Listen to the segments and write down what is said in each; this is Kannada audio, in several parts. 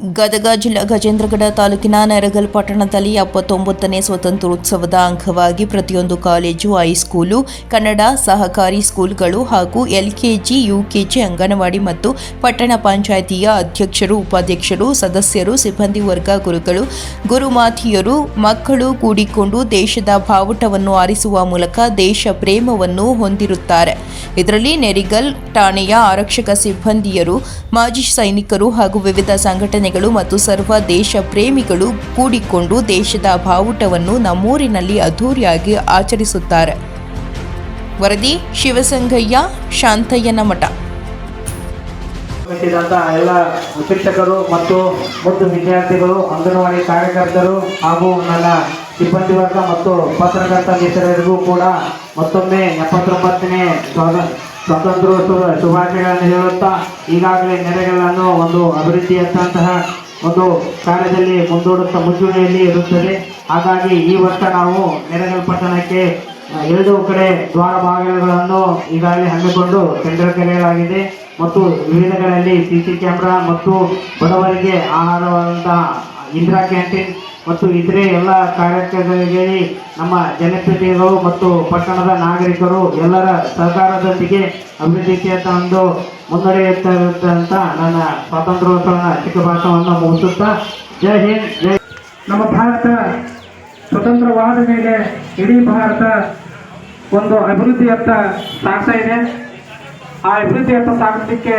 ಗದಗ ಜಿಲ್ಲಾ ಗಜೇಂದ್ರಗಡ ತಾಲೂಕಿನ ನರಗಲ್ ಪಟ್ಟಣದಲ್ಲಿ ಎಪ್ಪತ್ತೊಂಬತ್ತನೇ ಸ್ವಾತಂತ್ರ್ಯೋತ್ಸವದ ಅಂಗವಾಗಿ ಪ್ರತಿಯೊಂದು ಕಾಲೇಜು, ಹೈಸ್ಕೂಲು, ಕನ್ನಡ ಸಹಕಾರಿ ಸ್ಕೂಲ್ಗಳು ಹಾಗೂ ಎಲ್ಕೆಜಿ, ಯುಕೆಜಿ ಅಂಗನವಾಡಿ ಮತ್ತು ಪಟ್ಟಣ ಪಂಚಾಯಿತಿಯ ಅಧ್ಯಕ್ಷರು, ಉಪಾಧ್ಯಕ್ಷರು, ಸದಸ್ಯರು, ಸಿಬ್ಬಂದಿ ವರ್ಗ ಗುರುಗಳು, ಗುರುಮಾತಿಯರು, ಮಕ್ಕಳು ಕೂಡಿಕೊಂಡು ದೇಶದ ಬಾವುಟವನ್ನು ಆರಿಸುವ ಮೂಲಕ ದೇಶ ಪ್ರೇಮವನ್ನು ಹೊಂದಿರುತ್ತಾರೆ. ಇದರಲ್ಲಿ ನೆರಿಗಲ್ ಠಾಣೆಯ ಆರಕ್ಷಕ ಸಿಬ್ಬಂದಿಯರು, ಮಾಜಿ ಸೈನಿಕರು ಹಾಗೂ ವಿವಿಧ ಸಂಘಟನೆಗಳು ಮತ್ತು ಸರ್ವ ದೇಶ ಪ್ರೇಮಿಗಳು ಕೂಡಿಕೊಂಡು ದೇಶದ ಬಾವುಟವನ್ನು ನಮ್ಮೂರಿನಲ್ಲಿ ಅದ್ಧೂರಿಯಾಗಿ ಆಚರಿಸುತ್ತಾರೆ. ವರದಿ, ಶಿವಸಂಗಯ್ಯ ಶಾಂತಯ್ಯನ ಮಠ ಎಲ್ಲ ಶಿಕ್ಷಕರು ಮತ್ತು ಮುದ್ದು ವಿದ್ಯಾರ್ಥಿಗಳು, ಅಂಗನವಾಡಿ ಕಾರ್ಯಕರ್ತರು ಹಾಗೂ ನನ್ನ ಸಿಬ್ಬಂದಿ ವರ್ಗ ಮತ್ತು ಪತ್ರಕರ್ತ ಮಿತ್ರರಿಗೂ ಕೂಡ ಮತ್ತೊಮ್ಮೆ ಎಪ್ಪತ್ತೊಂಬತ್ತನೇ ಸ್ವಾತ- ಸ್ವಾತಂತ್ರ್ಯೋತ್ಸವ ಶುಭಾಶಯಗಳನ್ನು ಹೇಳುತ್ತಾ ಈಗಾಗಲೇ ನೆರೆಗಳನ್ನು ಒಂದು ಅಭಿವೃದ್ಧಿಯಂತಹ ಒಂದು ಕಾರ್ಯದಲ್ಲಿ ಮುಂದೂಡುತ್ತಾ ಮುಂಚೂಣಿಯಲ್ಲಿ ಇರುತ್ತದೆ. ಹಾಗಾಗಿ ಈ ವರ್ಷ ನಾವು ನೆರೆಗಲ್ ಪಟ್ಟಣಕ್ಕೆ ಎರಡು ಕಡೆ ದ್ವಾರ ಬಾಗಿಲುಗಳನ್ನು ಈಗಾಗಲೇ ಹಮ್ಮಿಕೊಂಡು ಟೆಂಡರ್ ಕರೆಯಲಾಗಿದೆ ಮತ್ತು ವಿವಿಧಗಳಲ್ಲಿ ಸಿ ಸಿ ಕ್ಯಾಮ್ರಾ ಮತ್ತು ಬಡವರಿಗೆ ಆಹಾರವಾದಂತಹ ಇಂದಿರಾ ಕ್ಯಾಂಟೀನ್ ಮತ್ತು ಇತರೆ ಎಲ್ಲ ಕಾರ್ಯಕ್ರಮಗಳಿಗೆ ನಮ್ಮ ಜನಪ್ರತಿನಿಧಿಗಳು ಮತ್ತು ಪಟ್ಟಣದ ನಾಗರಿಕರು ಎಲ್ಲರ ಸಹಕಾರದೊಂದಿಗೆ ಅಭಿವೃದ್ಧಿಯತ್ತ ಒಂದು ಮುನ್ನಡೆಯುತ್ತಾ ಇರುತ್ತೆ ಅಂತ ನನ್ನ ಸ್ವಾತಂತ್ರ್ಯೋತ್ಸವ ಚಿಕ್ಕ ಭಾಷಣವನ್ನು ಮುಗಿಸುತ್ತಾ ಜೈ ಹಿಂದ್, ಜೈ ನಮ್ಮ ಭಾರತ ಸ್ವತಂತ್ರವಾದ ಮೇಲೆ ಇಡೀ ಭಾರತ ಒಂದು ಅಭಿವೃದ್ಧಿಯತ್ತ ಸಾಗ್ತಾ ಇದೆ. ಆ ಅಭಿವೃದ್ಧಿಯತ್ತ ಸಾಗೋದಕ್ಕೆ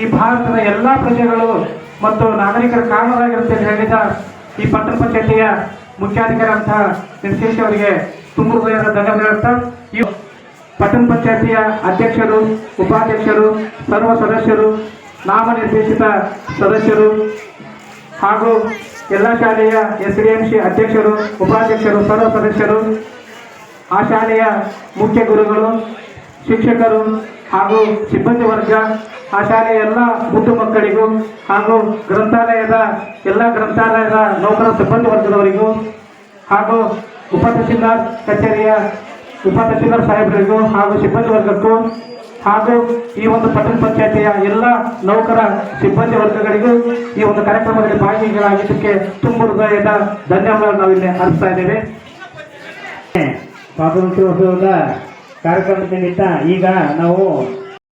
ಈ ಭಾರತದ ಎಲ್ಲ ಪ್ರಜೆಗಳು ಮತ್ತು ನಾಗರಿಕರ ಕಾರಣರಾಗಿರುತ್ತೆ ಹೇಳಿದ ಈ ಪಟ್ಟಣ ಪಂಚಾಯತಿಯ ಮುಖ್ಯಾಧಿಕಾರಿಯಂತಹ ನಿರ್ದೇಶ ಅವರಿಗೆ ತುಂಬ ಹೃದಯದ ಧನ್ಯವಾದ ಈ ಪಟ್ಟಣ ಪಂಚಾಯತಿಯ ಅಧ್ಯಕ್ಷರು, ಉಪಾಧ್ಯಕ್ಷರು, ಸರ್ವ ಸದಸ್ಯರು, ನಾಮನಿರ್ದೇಶಿತ ಸದಸ್ಯರು ಹಾಗೂ ಎಲ್ಲ ಶಾಲೆಯ ಎಸ್ ಡಿ ಎಂ ಸಿ ಅಧ್ಯಕ್ಷರು, ಉಪಾಧ್ಯಕ್ಷರು, ಸರ್ವ ಸದಸ್ಯರು, ಆ ಶಾಲೆಯ ಮುಖ್ಯ ಗುರುಗಳು, ಶಿಕ್ಷಕರು ಹಾಗೂ ಸಿಬ್ಬಂದಿ ವರ್ಗ, ಆ ಶಾಲೆಯ ಎಲ್ಲ ಮುದ್ದು ಮಕ್ಕಳಿಗೂ ಹಾಗೂ ಗ್ರಂಥಾಲಯದ ಎಲ್ಲ ಗ್ರಂಥಾಲಯದ ನೌಕರ ಸಿಬ್ಬಂದಿ ವರ್ಗದವರಿಗೂ ಹಾಗೂ ಉಪ ತಹಸೀಲ್ದಾರ್ ಕಚೇರಿಯ ಉಪ ತಹಸೀಲ್ದಾರ್ ಸಾಹೇಬರಿಗೂ ಹಾಗೂ ಸಿಬ್ಬಂದಿ ವರ್ಗಕ್ಕೂ ಹಾಗೂ ಈ ಒಂದು ಪಟ್ಟಣ ಪಂಚಾಯತಿಯ ಎಲ್ಲ ನೌಕರ ಸಿಬ್ಬಂದಿ ವರ್ಗಗಳಿಗೂ ಈ ಒಂದು ಕಾರ್ಯಕ್ರಮದಲ್ಲಿ ಭಾಗಿಗಳಾಗಿದ್ದಕ್ಕೆ ತುಂಬ ಹೃದಯದ ಧನ್ಯವಾದ ನಾವಿಲ್ಲಿ ಅರ್ಪಿಸ್ತಾ ಇದ್ದೇವೆ. ಕಾರ್ಯಕ್ರಮದ ನಿಮಿತ್ತ ಈಗ ನಾವು